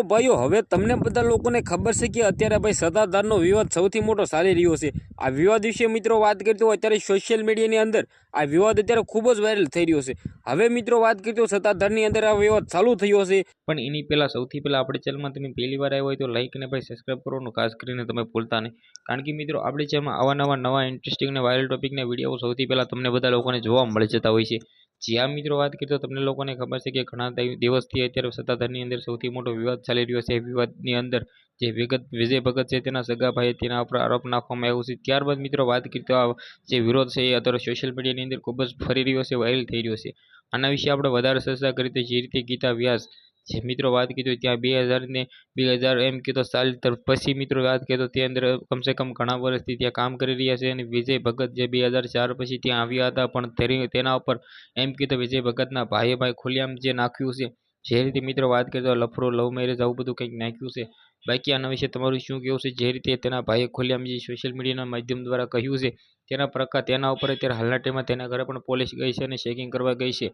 તો ભાઈઓ, હવે તમને બધા લોકોને ખબર છે કે અત્યારે ભાઈ સત્તાધારનો વિવાદ સૌથી મોટો ચાલી રહ્યો છે. આ વિવાદ વિશે મિત્રો વાત કરતો હોય અત્યારે સોશિયલ મીડિયાની અંદર આ વિવાદ અત્યારે ખૂબ જ વાયરલ થઈ રહ્યો છે. હવે મિત્રો વાત કરતો સત્તાધારની અંદર આ વિવાદ ચાલુ થયો છે. પણ એની પહેલાં સૌથી પહેલાં આપણી ચેનલમાં તમે પહેલી વાર આવ્યો હોય તો લાઈક અને ભાઈ સબસ્ક્રાઈબ કરવાનું ખાસ કરીને તમે ભૂલતા નહીં. કારણ કે મિત્રો આપણી ચેનલમાં આવા નવા નવા ઇન્ટરેસ્ટિંગ અને વાયરલ ટોપિકના વીડિયો સૌથી પહેલાં તમને બધા લોકોને જોવા મળી જતા હોય છે. જ્યાં મિત્રો, વાત કરીએ તો તમને લોકોને ખબર છે કે ઘણા દિવસથી અત્યારે સત્તાધારની અંદર સૌથી મોટો વિવાદ ચાલી રહ્યો છે. એ વિવાદની અંદર જે વિગત, વિજય ભગત છે તેના સગા ભાઈએ તેના ઉપર આરોપ નાખવામાં આવ્યો છે. ત્યારબાદ, મિત્રો, વાત કરીએ તો જે વિરોધ છે એ અત્યારે સોશિયલ મીડિયાની અંદર ખૂબ જ ફરી રહ્યો છે વાયરલ થઈ રહ્યો છે. આના વિશે આપણે વધારે ચર્ચા કરી તો જે રીતે ગીતા વ્યાસ જે મિત્રો, વાત કીધું ત્યાં બે હજારને બે હજાર એમ કીધો સાલ પછી, મિત્રો, વાત કીધો તે અંદર કમસે કમ ઘણા વર્ષથી ત્યાં કામ કરી રહ્યા છે અને વિજય ભગત જે બે હજાર ચાર પછી ત્યાં આવ્યા હતા, પણ તેના ઉપર એમ કીધો વિજય ભગતના ભાઈએ ભાઈ ખુલ્લેઆમ જે નાખ્યું છે, જે રીતે મિત્રો, વાત કરીએ તો લફરો લવ મેરેજ આવું બધું કંઈક નાખ્યું છે. બાકી આના વિશે તમારું શું કહેવું છે? જે રીતે તેના ભાઈએ ખુલ્યામ જે સોશિયલ મીડિયાના માધ્યમ દ્વારા કહ્યું છે તેના પ્રકાર, તેના ઉપર અત્યારે હાલના ટાઈમમાં તેના ઘરે પણ પોલીસ ગઈ છે અને ચેકિંગ કરવા ગઈ છે.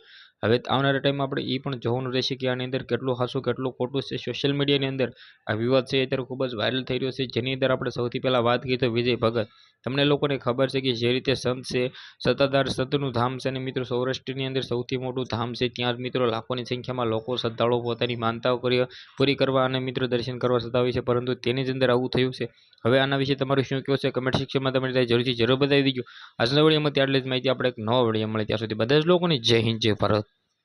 હવે આવનારા ટાઈમમાં આપણે એ પણ જોવાનું રહેશે કે આની અંદર કેટલું હાસું, કેટલું ખોટું છે. સોશિયલ મીડિયાની અંદર આ વિવાદ છે અત્યારે ખૂબ જ વાયરલ થઈ રહ્યો છે. જેની અંદર આપણે સૌથી પહેલાં વાત કરી તો વિજય ભગત. તમને લોકોને ખબર છે કે જે રીતે સંત છે, સત્તાધાર સંતનું ધામ છે અને મિત્રો સૌરાષ્ટ્રની અંદર સૌથી મોટું ધામ છે, ત્યાં મિત્રો લાખોની સંખ્યામાં લોકો શ્રદ્ધાળુઓ પોતાની માનતાઓ કરી, પૂરી કરવા અને મિત્રો દર્શન કરવા સતાવે છે. પરંતુ તેની જ અંદર આવું થયું છે. હવે આના વિશે તમારું શું કહેવું છે? કમેન્ટ સેક્શનમાં તમે જરૂરથી જરૂર બતાવી દીજો આજના વિડીયોમાં ત્યાં જ માહિતી આપણે એક નવા વીડિયો મળે. ત્યાં સુધી બધા જ લોકોને જય હિન્દ, જય ભારત.